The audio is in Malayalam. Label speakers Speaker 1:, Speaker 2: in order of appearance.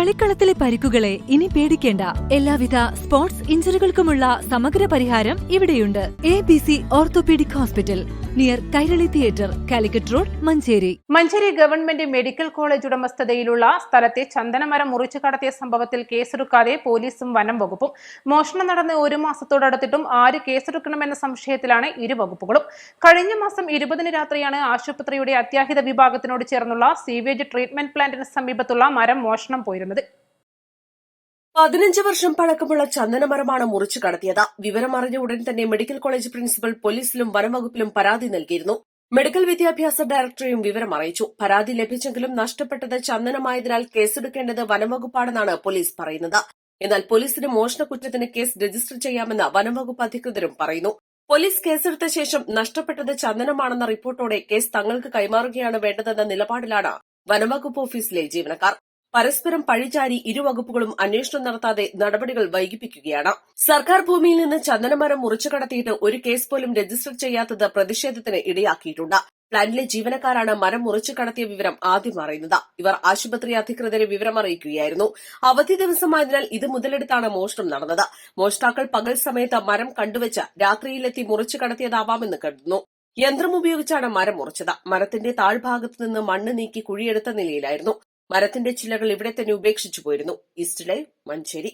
Speaker 1: കളിക്കളത്തിലെ പരിക്കുകളെ ഇനി പേടിക്കേണ്ട. എല്ലാവിധ സ്പോർട്സ് ഇഞ്ചുറികൾക്കുമുള്ള സമഗ്ര പരിഹാരം ഇവിടെയുണ്ട്. A B C orthopaedic hospital. Near Kairali theatre Calicut road Manjeri
Speaker 2: Manjeri government medical college ഉടമസ്ഥതയിലുള്ള സ്ഥലത്തെ ചന്ദനമരം മുറിച്ചു കടത്തിയ സംഭവത്തിൽ കേസെടുക്കാതെ പോലീസും വനം വകുപ്പും മോഷണം നടന്ന് ഒരു മാസത്തോടടുത്തിട്ടും ആര് കേസെടുക്കണമെന്ന സംശയത്തിലാണ് ഇരു വകുപ്പുകളും. കഴിഞ്ഞ മാസം ഇരുപതിന് രാത്രിയാണ് ആശുപത്രിയുടെ അത്യാഹിത വിഭാഗത്തിനോട് ചേർന്നുള്ള സീവേജ് ട്രീറ്റ്മെന്റ് പ്ലാന്റിന് സമീപത്തുള്ള മരം മോഷണം പോയിരുന്നത്.
Speaker 3: പതിനഞ്ച് വർഷം പഴക്കമുള്ള ചന്ദനമരമാണ് മുറിച്ചു കടത്തിയത്. വിവരമറിഞ്ഞ ഉടൻ തന്നെ മെഡിക്കൽ കോളേജ് പ്രിൻസിപ്പൽ പോലീസിലും വനംവകുപ്പിലും പരാതി നൽകിയിരുന്നു. മെഡിക്കൽ വിദ്യാഭ്യാസ ഡയറക്ടറെയും വിവരം അറിയിച്ചു. പരാതി ലഭിച്ചെങ്കിലും നഷ്ടപ്പെട്ടത് ചന്ദനമായതിനാൽ കേസെടുക്കേണ്ടത് വനംവകുപ്പാണെന്നാണ് പോലീസ് പറയുന്നത്. എന്നാൽ പോലീസിന് മോഷണ കുറ്റത്തിന് കേസ് രജിസ്റ്റർ ചെയ്യാമെന്ന് വനംവകുപ്പ് അധികൃതരും പറയുന്നു. പോലീസ് കേസെടുത്ത ശേഷം നഷ്ടപ്പെട്ടത് ചന്ദനമാണെന്ന റിപ്പോർട്ടോടെ കേസ് തങ്ങൾക്ക് കൈമാറുകയാണ് വേണ്ടതെന്ന നിലപാടിലാണ് വനംവകുപ്പ് ഓഫീസിലെ ജീവനക്കാർ. പരസ്പരം പഴിചാരി ഇരുവകുപ്പുകളും അന്വേഷണം നടത്താതെ നടപടികൾ വൈകിപ്പിക്കുകയാണ്. സർക്കാർ ഭൂമിയിൽ നിന്ന് ചന്ദനമരം മുറിച്ചു കടത്തിയിട്ട് ഒരു കേസ് പോലും രജിസ്റ്റർ ചെയ്യാത്തത് പ്രതിഷേധത്തിന് ഇടയാക്കിയിട്ടുണ്ട്. പ്ലാന്റിലെ ജീവനക്കാരാണ് മരം മുറിച്ചു കടത്തിയ വിവരം ആദ്യം അറിയുന്നത്. ഇവർ ആശുപത്രി അധികൃതരെ വിവരം അറിയിക്കുകയായിരുന്നു. അവധി ദിവസമായതിനാൽ ഇത് മുതലെടുത്താണ് മോഷണം നടന്നത്. മോഷ്ടാക്കൾ പകൽ സമയത്ത് മരം കണ്ടുവച്ച് രാത്രിയിലെത്തി മുറിച്ചു കടത്തിയതാവാമെന്ന് കരുതുന്നു. യന്ത്രം ഉപയോഗിച്ചാണ് മരം മുറിച്ചത്. മരത്തിന്റെ താഴ്ഭാഗത്ത് നിന്ന് മണ്ണ് നീക്കി കുഴിയെടുത്ത നിലയിലായിരുന്നു. മരത്തിന്റെ ചില്ലകൾ ഇവിടെ തന്നെ ഉപേക്ഷിച്ചു പോയിരുന്നു. East live Manjeri